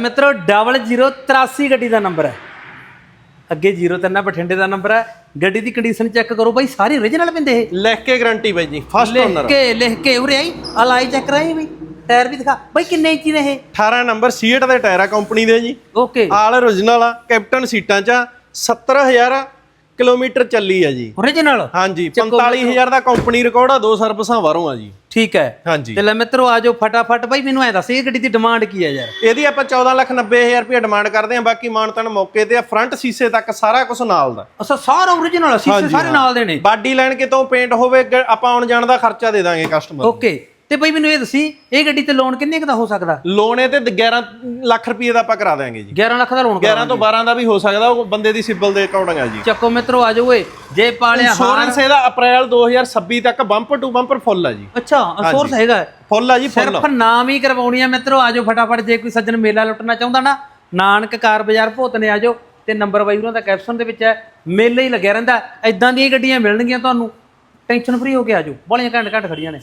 ਮਿੱਤਰੋ 0083 ਗੱਡੀ ਦਾ ਨੰਬਰ ਹੈ। ਅੱਗੇ 03 ਬਠਿੰਡੇ ਦਾ ਨੰਬਰ ਹੈ। ਗੱਡੀ ਦੀ ਕੰਡੀਸ਼ਨ ਚੈੱਕ ਕਰੋ ਬਾਈ ਸਾਰੀ origignal ਪਿੰਦੇ ਇਹ। ਲਿਖ ਕੇ ਗਾਰੰਟੀ ਬਾਈ ਜੀ ਫਸਟ ਲਿਖ ਓਨਰ ਕੇ ਲਿਖ ਕੇ ਉਰੇ ਆਈ ਅਲਾਈ ਚੈੱਕ ਕਰਾਈ ਬਈ ਟਾਇਰ ਵੀ ਦਿਖਾ। ਬਾਈ ਕਿੰਨੇ ਇੰਚੀ ਨੇ ਇਹ? 18 ਨੰਬਰ ਸੀਟ ਦੇ ਟਾਇਰ ਆ ਕੰਪਨੀ ਦੇ ਜੀ। ਓਕੇ ਆਲ origignal ਆ ਕੈਪਟਨ ਸੀਟਾਂ ਚ ਆ, 70000 ਕਿਲੋਮੀਟਰ ਚੱਲੀ ਆ ਜੀ। Origignal ਹਾਂਜੀ ਚੱਕੋ 45000 ਦਾ ਕੰਪਨੀ ਰਿਕਾਰਡ ਆ ਦੋ ਸਰਵਿਸਾਂ ਬਾਹਰੋਂ ਆ ਜੀ। ਠੀਕ ਹੈ। ਹਾਂਜੀ। ਤੇ ਲੈ ਮਿੱਤਰੋ ਆਜੋ ਫਟਾਫਟ। ਬਾਈ ਮੈਨੂੰ ਐ ਦੱਸ ਇਹ ਗੱਡੀ ਦੀ ਡਿਮਾਂਡ ਕੀ ਹੈ ਯਾਰ? ਇਹਦੀ ਆਪਾਂ 14 ਲੱਖ 90000 ਰੁਪਏ ਡਿਮਾਂਡ ਕਰਦੇ ਆ ਬਾਕੀ ਮਾਨਤਨ ਮੌਕੇ ਤੇ ਆ ਫਰੰਟ ਸੀਸੇ ਤੱਕ ਸਾਰਾ ਕੁਝ ਨਾਲ ਦਾ। ਅਸਾ ਸਾਰਾ origignal ਸੀਸੇ ਸਾਰੇ ਨਾਲ ਦੇ ਨੇ? ਬਾਡੀ ਲੈਣ ਕਿਤੋਂ ਪੇਂਟ ਹੋਵੇ ਆਪਾਂ ਆਉਣ ਜਾਣ ਦਾ ਖਰਚਾ ਦੇ ਦਾਂਗੇ ਕਸਟਮਰ ਓਕੇ ਤੇ ਬਾਈ ਮੈਨੂੰ ਇਹ ਦੱਸੀ ਇਹ ਗੱਡੀ ਤੇ ਲੋਨ ਕਿੰਨੇ ਕੁ ਦਾ ਹੋ ਸਕਦਾ? ਲੋਨ ਤੇ 11 ਲੱਖ ਰੁਪਏ ਦਾ ਆਪਾਂ ਕਰਾ ਦਿਆਂਗੇ ਜੀ। 11 ਲੱਖ ਦਾ ਲੋਨ 11 ਤੋਂ 12 ਦਾ ਵੀ ਹੋ ਸਕਦਾ ਉਹ ਬੰਦੇ ਦੀ ਸਿਬਲ ਦੇ ਅਕੋਰਡਿੰਗ ਆ ਜੀ। ਚੱਕੋ ਮਿੱਤਰੋ ਆਜੋ ਓਏ ਜੇ ਪਾਲਿਆ ਇੰਸ਼ੋਰੈਂਸ ਇਹਦਾ ਅਪ੍ਰੈਲ 2026 ਤੱਕ ਬੰਪਰ ਟੂ ਬੰਪਰ ਫੁੱਲ ਆ ਜੀ। ਅੱਛਾ ਸੋਰਸ ਹੈਗਾ। ਫੁੱਲ ਆ ਜੀ ਫੁੱਲ ਸਿਰਫ ਨਾਮ ਹੀ ਕਰਵਾਉਣੀ ਆ ਮਿੱਤਰੋ ਆਜੋ ਫਟਾਫਟ ਜੇ ਕੋਈ ਸੱਜਣ ਮੇਲਾ ਲੁੱਟਣਾ ਚਾਹੁੰਦਾ ਨਾ ਨਾਨਕ ਕਾਰ ਬਾਜ਼ਾਰ ਭੋਤਨੇ ਆਜੋ ਤੇ ਨੰਬਰ ਬਾਈ ਉਹਨਾਂ ਦਾ ਕੈਪਸ਼ਨ ਦੇ ਵਿੱਚ ਹੈ ਮੇਲਾ ਹੀ ਲੱਗਿਆ ਰਹਿੰਦਾ ਐਦਾਂ ਦੀਆਂ ਗੱਡੀਆਂ ਮਿਲਣਗੀਆਂ ਤੁਹਾਨੂੰ ਟੈਨਸ਼ਨ ਫਰੀ ਹੋ ਕੇ ਆਜੋ ਬੜੀਆਂ ਘੰਟ ਘੰਟ ਖੜੀਆਂ ਨੇ।